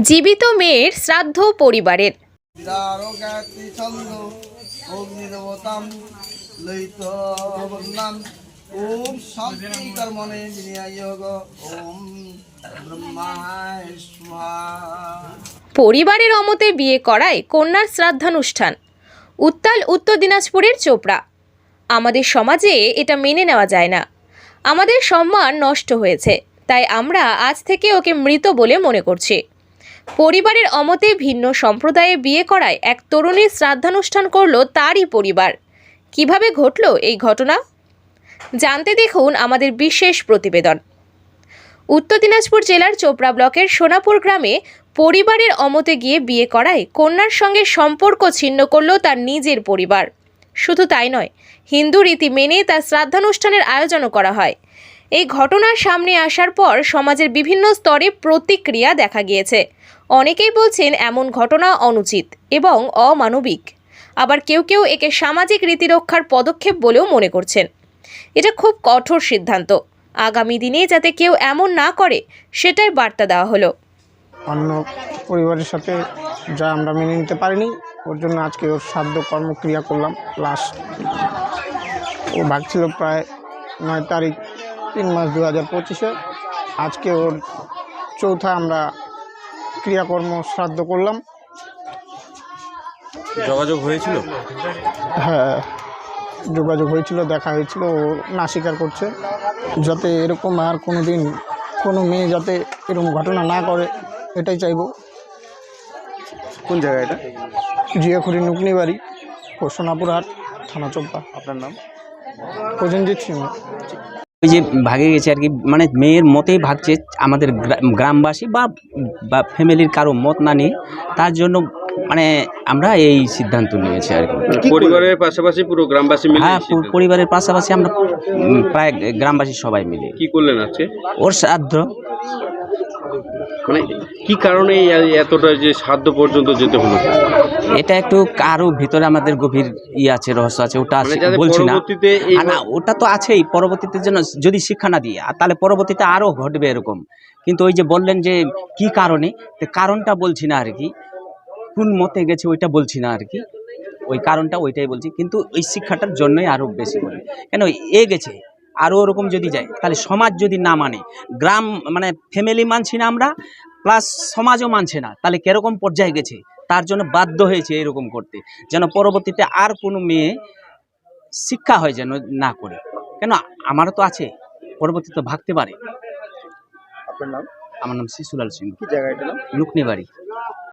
জীবিত মেয়ের শ্রাদ্ধ পরিবারের। পরিবারের অমতে বিয়ে করায় কন্যার শ্রাদ্ধানুষ্ঠান। উত্তাল উত্তর দিনাজপুরের চোপড়া। আমাদের সমাজে এটা মেনে নেওয়া যায় না। আমাদের সম্মান নষ্ট হয়েছে। তাই আমরা আজ থেকে ওকে মৃত বলে মনে করছি। পরিবারের অমতে ভিন্ন সম্প্রদায়ে বিয়ে করায় এক তরুণীর শ্রাদ্ধানুষ্ঠান করল তারই পরিবার। কীভাবে ঘটল এই ঘটনা? জানতে দেখুন আমাদের বিশেষ প্রতিবেদন। উত্তর দিনাজপুর জেলার চোপড়া ব্লকের সোনাপুর গ্রামে পরিবারের অমতে গিয়ে বিয়ে করায় কন্যার সঙ্গে সম্পর্ক ছিন্ন করল তার নিজের পরিবার। শুধু তাই নয়, হিন্দু রীতি মেনে তার শ্রাদ্ধানুষ্ঠানের আয়োজনও করা হয়। এই ঘটনার সামনে আসার পর সমাজের বিভিন্ন স্তরে প্রতিক্রিয়া দেখা গিয়েছে। অনেকেই বলছেন এমন ঘটনা অনুচিত এবং অমানবিক। আবার কেউ কেউ একে সামাজিক রীতি রক্ষার পদক্ষেপ বলেও মনে করছেন। এটা খুব কঠোর সিদ্ধান্ত। আগামী দিনে যাতে কেউ এমন না করে, সেটাই বার্তা দেওয়া হলো। অন্য পরিবারের সাথে যা আমরা মেনে নিতে পারিনি, ওর জন্য আজকে ওর সাধ্য কর্মক্রিয়া করলাম। লাস্ট ও ভাগছিল প্রায় নয় তারিখ তিন মাস দু হাজার পঁচিশে। আজকে ওর চৌথা আমরা ক্রিয়াকর্ম শ্রাদ্ধ করলাম। যোগাযোগ হয়েছিল? হ্যাঁ যোগাযোগ হয়েছিল দেখা হয়েছিল ও না স্বীকার করছে। যাতে এরকম আর কোনো দিন কোনো মেয়ে যাতে এরকম ঘটনা না করে এটাই চাইব। কোন জায়গায় এটা? জিয়াখুরি নুকনি বাড়ি ও সোনাপুর হাট থানা চোপড়া আপনার নাম? প্রসেনজিৎ সিং ওই যে ভাগে গেছে আর কি মানে মেয়ের মতেই ভাগছে আমাদের গ্রা- গ্রামবাসী বা বা ফ্যামিলির কারও মত না নিয়ে তার জন্য মানে আমরা এই সিদ্ধান্ত নিয়েছি আর কি। পরিবারের পাশাপাশি পুরো গ্রামবাসী মিলে হ্যাঁ পরিবারের পাশাপাশি আমরা প্রায় গ্রামবাসী সবাই মিলে। কি করলেন আজকে? ওর শ্রাদ্ধ। মানে কি কারণে এই এতটা যে সাধ্য পর্যন্ত যেতে হলো? এটা একটু কারও ভিতরে আমাদের গভীর ই আছে রহস্য আছে ওটা মানে আছে- বলছি না। না ওটা তো আছেই পরবর্তীতে যেন যদি শিক্ষা না দিয়ে আর তাহলে পরবর্তীতে আরও ঘটবে এরকম। কিন্তু ওই যে বললেন যে কি কারণে তো কারণটা বলছি না আর কি। কোন মতে গেছে ওইটা বলছি না আর কি। ওই কারণটা ওইটাই বলছি কিন্তু ওই শিক্ষাটার জন্যই আরও বেশি বলি কেন এ গেছে আরও ওরকম যদি যায় তাহলে সমাজ যদি না মানে গ্রাম মানে ফ্যামিলি মানছি না আমরা প্লাস সমাজও মানছে না তাহলে কীরকম পর্যায়ে গেছে? তার জন্য বাধ্য হয়েছে এরকম করতে যেন পরবর্তীতে আর কোনো মেয়ে শিক্ষা হয় যেন না করে। কেন? আমারও তো আছে পরবর্তীতে ভাগতে পারে। আপনার নাম? আমার নাম শিশুলাল সিং কি জায়গা এটা নাম? লুকনি বাড়ি